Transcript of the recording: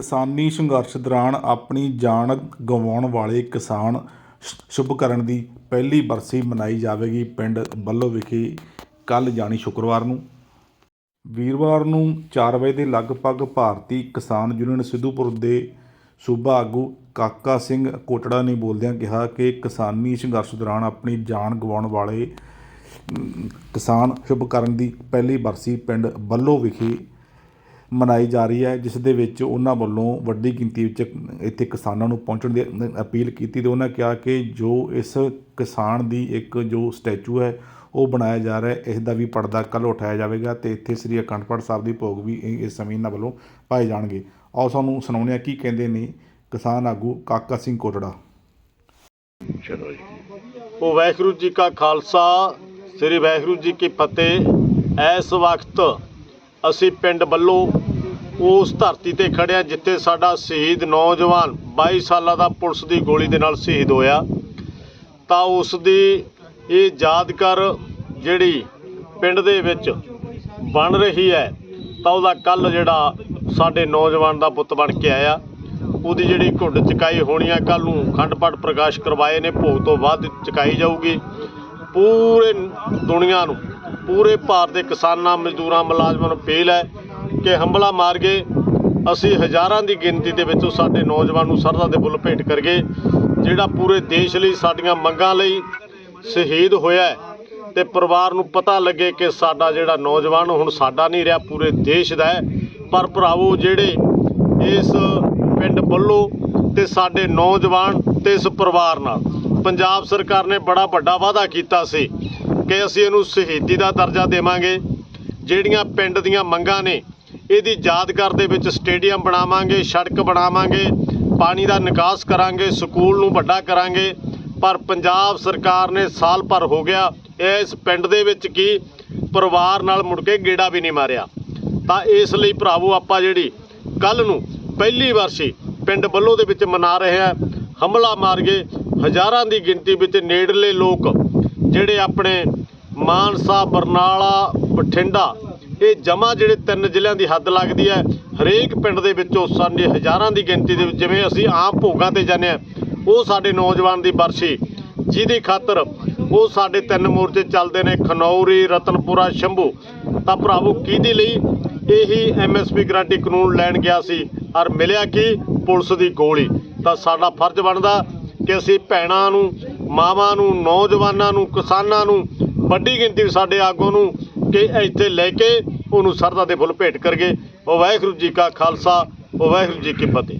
ਕਿਸਾਨੀ ਸੰਘਰਸ਼ ਦੌਰਾਨ ਆਪਣੀ ਜਾਨ ਗਵਾਉਣ ਵਾਲੇ ਕਿਸਾਨ ਸ਼- ਸ਼ੁਭਕਰਨ ਦੀ ਪਹਿਲੀ ਬਰਸੀ ਮਨਾਈ ਜਾਵੇਗੀ ਪਿੰਡ ਬੱਲੋ ਵਿਖੇ। ਕੱਲ੍ਹ ਜਾਣੀ ਸ਼ੁੱਕਰਵਾਰ ਨੂੰ। ਵੀਰਵਾਰ ਨੂੰ 4 ਵਜੇ ਦੇ ਲਗਭਗ ਭਾਰਤੀ ਕਿਸਾਨ ਯੂਨੀਅਨ ਸਿੱਧੂਪੁਰ ਦੇ ਸੂਬਾ ਆਗੂ ਕਾਕਾ ਸਿੰਘ ਕੋਟੜਾ ਨੇ ਬੋਲਦਿਆਂ ਕਿਹਾ ਕਿ ਕਿਸਾਨੀ ਸੰਘਰਸ਼ ਦੌਰਾਨ ਆਪਣੀ ਜਾਨ ਗਵਾਉਣ ਵਾਲੇ ਅਮ, ਕਿਸਾਨ ਸ਼ੁਭਕਰਨ ਦੀ ਪਹਿਲੀ ਬਰਸੀ ਪਿੰਡ ਬੱਲੋ ਵਿਖੇ ਮਨਾਈ ਜਾ ਰਹੀ ਹੈ, ਜਿਸ ਦੇ ਵਿੱਚ ਉਹਨਾਂ ਵੱਲੋਂ ਵੱਡੀ ਗਿਣਤੀ ਵਿੱਚ ਇੱਥੇ ਕਿਸਾਨਾਂ ਨੂੰ ਪਹੁੰਚਣ ਦੀ ਅਪੀਲ ਕੀਤੀ ਤੇ ਉਹਨਾਂ ਕਿਹਾ ਕਿ ਜੋ ਇਸ ਕਿਸਾਨ ਦੀ ਇੱਕ ਜੋ ਸਟੈਚੂ ਹੈ, ਉਹ ਬਣਾਇਆ ਜਾ ਰਿਹਾ ਇਸ ਦਾ ਵੀ ਪਰਦਾ ਕੱਲ੍ਹ ਉਠਾਇਆ ਜਾਵੇਗਾ ਤੇ ਇੱਥੇ ਸ੍ਰੀ ਅਖੰਡ ਪਾਠ ਸਾਹਿਬ ਦੀ ਭੋਗ ਵੀ ਇਹ- ਇਸ ਸਮੇਂ ਇਹਨਾਂ ਵੱਲੋਂ ਪਾਏ ਜਾਣਗੇ। ਆਓ ਸਾਨੂੰ ਸੁਣਾਉਂਦੇ ਹਾਂ ਕੀ ਕਹਿੰਦੇ ਨੇ ਕਿਸਾਨ ਆਗੂ ਕਾਕਾ ਸਿੰਘ ਕੋਟੜਾ। ਚਲੋ ਜੀ। ਉਹ ਵਾਹਿਗੁਰੂ ਜੀ ਕਾ ਖਾਲਸਾ, ਸ੍ਰੀ ਵਾਹਿਗੁਰੂ ਜੀ ਕੀ ਫਤਿਹ। ਇਸ ਵਕਤ ਅਸੀਂ ਪਿੰਡ ਵੱਲੋਂ ਉਸ ਧਰਤੀ ਤੇ ਖੜਿਆ ਜਿੱਥੇ ਸਾਡਾ ਸ਼ਹੀਦ ਨੌਜਵਾਨ 22 ਸਾਲਾਂ ਦਾ ਪੁਲਿਸ ਦੀ ਗੋਲੀ ਦੇ ਨਾਲ ਸ਼ਹੀਦ ਹੋਇਆ। ਤਾਂ ਉਸ ਦੀ ਇਹ ਯਾਦਗਾਰ ਜਿਹੜੀ ਪਿੰਡ ਦੇ ਵਿੱਚ ਬਣ ਰਹੀ ਹੈ, ਤਾਂ ਉਹਦਾ ਕੱਲ ਜਿਹੜਾ ਸਾਡੇ ਨੌਜਵਾਨ ਦਾ ਪੁੱਤ ਬਣ ਕੇ ਆਇਆ। ਉਹਦੀ ਜਿਹੜੀ ਘੁੰਡ ਚਕਾਈ ਹੋਣੀ ਆ ਕੱਲ ਨੂੰ ਖੰਡ ਪਾਠ ਪ੍ਰਕਾਸ਼ ਕਰਵਾਏ ਨੇ, ਭੋਗ ਤੋਂ ਬਾਅਦ ਚਕਾਈ ਜਾਊਗੀ। ਪੂਰੇ ਦੁਨੀਆ ਨੂੰ, ਪੂਰੇ ਭਾਰਤ ਦੇ ਕਿਸਾਨਾਂ, ਮਜ਼ਦੂਰਾਂ, ਮੁਲਾਜ਼ਮਾਂ ਨੂੰ ਅਪੀਲ ਹੈ ਕਿ ਹੰਬਲਾ ਮਾਰ ਗਏ ਅਸੀਂ ਹਜ਼ਾਰਾਂ ਦੀ ਗਿਣਤੀ ਦੇ ਵਿੱਚ ਸਾਡੇ ਨੌਜਵਾਨ ਨੂੰ ਸਰਦਾ ਦੇ ਫੁੱਲ ਭੇਟ ਕਰਕੇ ਜਿਹੜਾ ਪੂਰੇ ਦੇਸ਼ ਲਈ ਸਾਡੀਆਂ ਮੰਗਾਂ ਲਈ ਸ਼ਹੀਦ ਹੋਇਆ ਹੈ ਤੇ ਪਰਿਵਾਰ ਨੂੰ ਪਤਾ ਲੱਗੇ ਕਿ ਸਾਡਾ ਜਿਹੜਾ ਨੌਜਵਾਨ ਹੁਣ ਸਾਡਾ ਨਹੀਂ ਰਿਹਾ, ਪੂਰੇ ਦੇਸ਼ ਦਾ ਹੈ। ਪਰ ਭਰਾਵੋ, ਜਿਹੜੇ ਇਸ ਪਿੰਡ ਬੱਲੋ ਤੇ ਸਾਡੇ ਨੌਜਵਾਨ ਤੇ ਇਸ ਪਰਿਵਾਰ ਨਾਲ ਪੰਜਾਬ ਸਰਕਾਰ ਨੇ ਬੜਾ ਵੱਡਾ ਵਾਅਦਾ ਕੀਤਾ ਸੀ ਕਿ ਅਸੀਂ ਇਹਨੂੰ ਸ਼ਹੀਦੀ ਦਾ ਦਰਜਾ ਦੇਵਾਂਗੇ। ਜਿਹੜੀਆਂ ਪਿੰਡ ਦੀਆਂ ਮੰਗਾਂ ਨੇ ਇਹਦੀ ਯਾਦਗਾਰ ਦੇ ਵਿੱਚ ਸਟੇਡੀਅਮ ਬਣਾਵਾਂਗੇ, ਸੜਕ ਬਣਾਵਾਂਗੇ, ਪਾਣੀ ਦਾ ਨਿਕਾਸ ਕਰਾਂਗੇ, ਸਕੂਲ ਨੂੰ ਵੱਡਾ ਕਰਾਂਗੇ। ਪਰ ਪੰਜਾਬ ਸਰਕਾਰ ਨੇ ਸਾਲ ਭਰ ਹੋ ਗਿਆ ਇਸ ਪਿੰਡ ਦੇ ਵਿੱਚ ਕੀ ਪਰਿਵਾਰ ਨਾਲ ਮੁੜ ਕੇ ਗੇੜਾ ਵੀ ਨਹੀਂ ਮਾਰਿਆ। ਤਾਂ ਇਸ ਲਈ ਭਰਾਵੋ ਆਪਾਂ ਜਿਹੜੀ ਕੱਲ ਨੂੰ ਪਹਿਲੀ ਵਰਸ਼ੀ ਪਿੰਡ ਬੱਲੋ ਦੇ ਵਿੱਚ ਮਨਾ ਰਹੇ ਆ ਹਮਲਾ ਮਾਰ ਗਏ ਹਜ਼ਾਰਾਂ ਦੀ ਗਿਣਤੀ ਵਿੱਚ ਨੇੜਲੇ ਲੋਕ ਜਿਹੜੇ ਆਪਣੇ ਮਾਨਸਾ, ਬਰਨਾਲਾ, ਬਠਿੰਡਾ ਇਹ ਜਮਾ ਜਿਹੜੇ ਤਿੰਨ ਜ਼ਿਲ੍ਹਿਆਂ ਦੀ ਹੱਦ ਲੱਗਦੀ ਹੈ, ਹਰੇਕ ਪਿੰਡ ਦੇ ਵਿੱਚੋਂ ਸਾਡੇ ਹਜ਼ਾਰਾਂ ਦੀ ਗਿਣਤੀ ਦੇ ਵਿੱਚ ਜਿਵੇਂ ਅਸੀਂ ਆਮ ਭੋਗਾਂ ਤੇ ਜਾਂਦੇ ਹਾਂ, ਉਹ ਸਾਡੇ ਨੌਜਵਾਨ ਦੀ ਬਰਸੀ। ਜਿਹਦੀ ਖਾਤਰ ਉਹ ਸਾਡੇ ਤਿੰਨ ਮੋਰਚੇ ਚੱਲਦੇ ਨੇ, ਖਨੌਰੀ, ਰਤਨਪੁਰਾ, ਸ਼ੰਭੂ। ਤਾਂ ਭਰਾਵੋ, ਕਿਹਦੇ ਲਈ? ਇਹੀ ਐਮਐਸਪੀ ਗਰੰਟੀ ਕਾਨੂੰਨ ਲੈਣ ਗਿਆ ਸੀ, ਔਰ ਮਿਲਿਆ ਕੀ? ਪੁਲਿਸ ਦੀ ਗੋਲੀ। ਤਾਂ ਸਾਡਾ ਫਰਜ਼ ਬਣਦਾ ਕਿ ਅਸੀਂ ਭੈਣਾਂ ਨੂੰ, ਮਾਵਾਂ ਨੂੰ, ਨੌਜਵਾਨਾਂ ਨੂੰ, ਕਿਸਾਨਾਂ ਨੂੰ ਵੱਡੀ ਗਿਣਤੀ ਵਿੱਚ ਸਾਡੇ ਆਗੂ ਨੂੰ ਕਿ ਇੱਥੇ ਲੈ ਕੇ ਉਹਨੂੰ ਸਰਦਾ ਦੇ ਫੁੱਲ ਭੇਟ ਕਰਗੇ ਵਾਹਿਗੁਰੂ ਜੀ ਕਾ ਖਾਲਸਾ, ਵਾਹਿਗੁਰੂ ਜੀ ਕੀ ਫਤਿਹ।